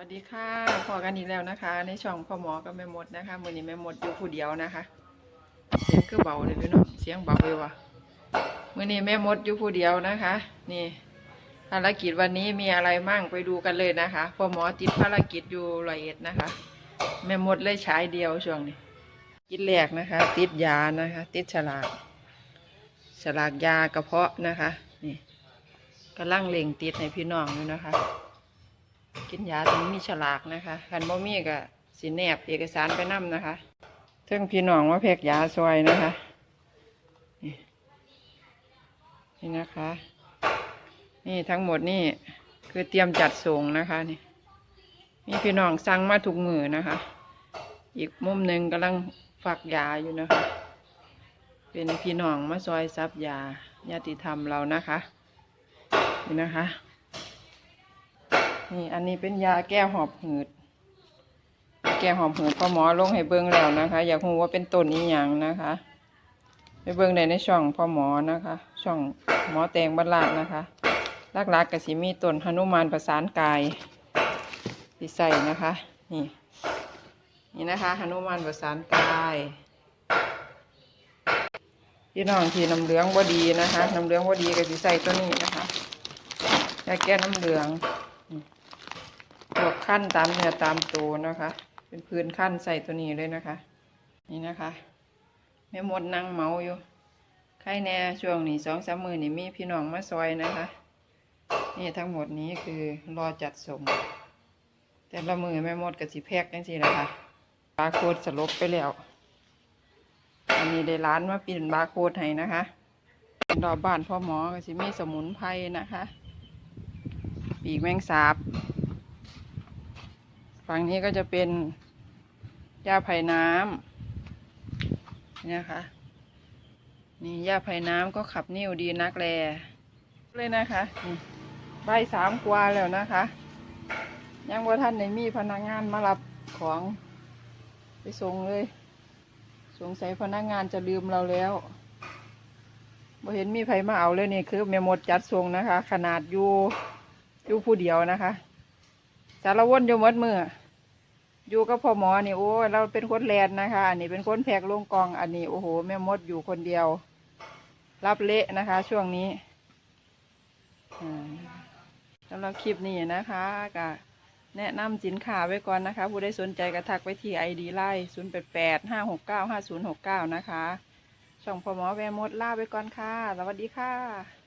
วัสดีค่ะพอกันอีกแล้วนะคะ ในช่องพ่อหมอกับแม่มดนะคะมือนี้แม่มดอยู่ผู้เดียวนะคะ เสียงคือเบาเลยพี่น้องเสียงเบาเลยว่ะมือนี้แม่มดอยู่ผู้เดียวนะคะ นี่ภารกิจวันนี้มีอะไรมั่งไปดูกันเลยนะคะพ่อหมอติดภารกิจอยู่รอยเอ็ดนะคะ แม่มดเลยฉายเดียวช่วงนี้กินแรกนะคะ ติดยานะคะ ติดฉลากฉลากยากระเพาะนะคะ นี่กำลังเล่งติดในพี่น้องอยู่นะคะ กินยาต้องมีฉลากนะคะคันบ่มีก็สิแนบเอกสารไปนํนะคะเทิงพี่น้องว่าแพกยาซอยนะคะนี่นี่นะคะ นี่ทั้งหมดนี่คือเตรียมจัดส่งนะคะนี่มีพี่น้องสั่งมาทุกมือนะคะ อีกมุมหนึ่งกำลังฝักยาอยู่นะคะ เป็นพี่น้องมาซอยซับยาญาติธรรมเรานะคะนี่นะคะ นี่อันนี้เป็นยาแก้หอบหืด แก้หอบหืดพ่อหมอลงให้เบิ้งแล้วนะคะ อยากรู้ว่าเป็นต้นนี้อย่างนะคะ ไปเบิ้งได้ในช่องพ่อหมอนะคะ ช่องหมอแตงบรรลัดนะคะลักๆกสิมีต้นหนุมานประสานกายทีใส่นะคะ นี่ นี่นะคะหนุมานประสานกายพี่น้องที่น้ำเหลืองบ่ดีนะคะน้ำเหลืองบ่ดีก็สิใส่ตัวนี้นะคะยาแก้น้ำเหลือง พวกขั้นตามเนื้อตามตัวนะคะ เป็นพื้นขั้นใส่ตัวนี้เลยนะคะ นี่นะคะแม่มดนั่งเมาอยู่ใครแน่ช่วงนี้สองสามมือนี่มีพี่น้องมาซอยนะคะ นี่ทั้งหมดนี้คือรอจัดส่ง แต่ละมือแม่มดกับสีแพกจังสินะคะบาร์โค้ดสลบไปแล้ว อันนี้ได้ร้านมาปิ่นบาร์โค้ดให้นะคะรอบบ้านพ่อหมอก็สิมีสมุนไพรนะคะ ปีกแมงสาบ ฝั่งนี้ก็จะเป็นหญ้าไผ่น้ำเนี่ยค่ะนี่หญ้าไผ่น้ำก็ขับนิ้วดีนักแลเลยนะคะนี่ใบสามกว่าแล้วนะคะ ยังว่าท่านในมีพนักงานมารับของไปส่งเลย สงสัยพนักงานจะลืมเราแล้วบ่เห็นมีไผมาเอาเลยนี่คือแม่หมดจัดส่งนะคะ ขนาดอยู่อยู่ผู้เดียวนะคะ สารวนอยู่มดมืออยู่กับพ่อหมอนี่โอ้เราเป็นคนแลนนะคะ อันนี้เป็นคนแพกลงกองอันนี้โอ้โหแม่มดอยู่คนเดียว รับเละนะคะ ช่วงนี้สำหรับคลิปนี้นะคะก็แนะนำสินค้าไว้ก่อนนะคะ ผู้ใดสนใจก็ทักไปที่ไอดีไลน์ศูนย์แปดแปดห้าหกเก้าห้าศูนย์หกเก้านะคะ ช่องพ่อหมอแวร์มดลาไปก่อนค่ะ สวัสดีค่ะ